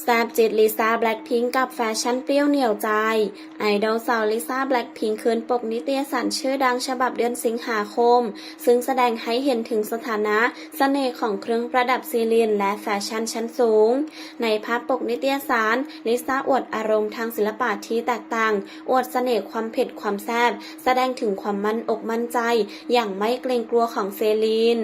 แซบจิตลิซ่าแบล็คพิงกับแฟชั่นเปรี้ยวเหนียวใจ ไอดอลสาวลิซ่าแบล็คพิงคืนปกนิตยสารชื่อดังฉบับเดือนสิงหาคม ซึ่งแสดงให้เห็นถึงสถานะสเสน่ห์ของเครื่องประดับซีเลียนและแฟชั่นชั้นสูง ในภาพปกนิตยสารลิซ่าอวดอารมณ์ทางศิลปะที่แตกต่าง อวดเสน่ห์ความเผ็ดความแซบแสดงถึงความมั่นอกมั่นใจ อย่างไม่เกรงกลัวของเซลีน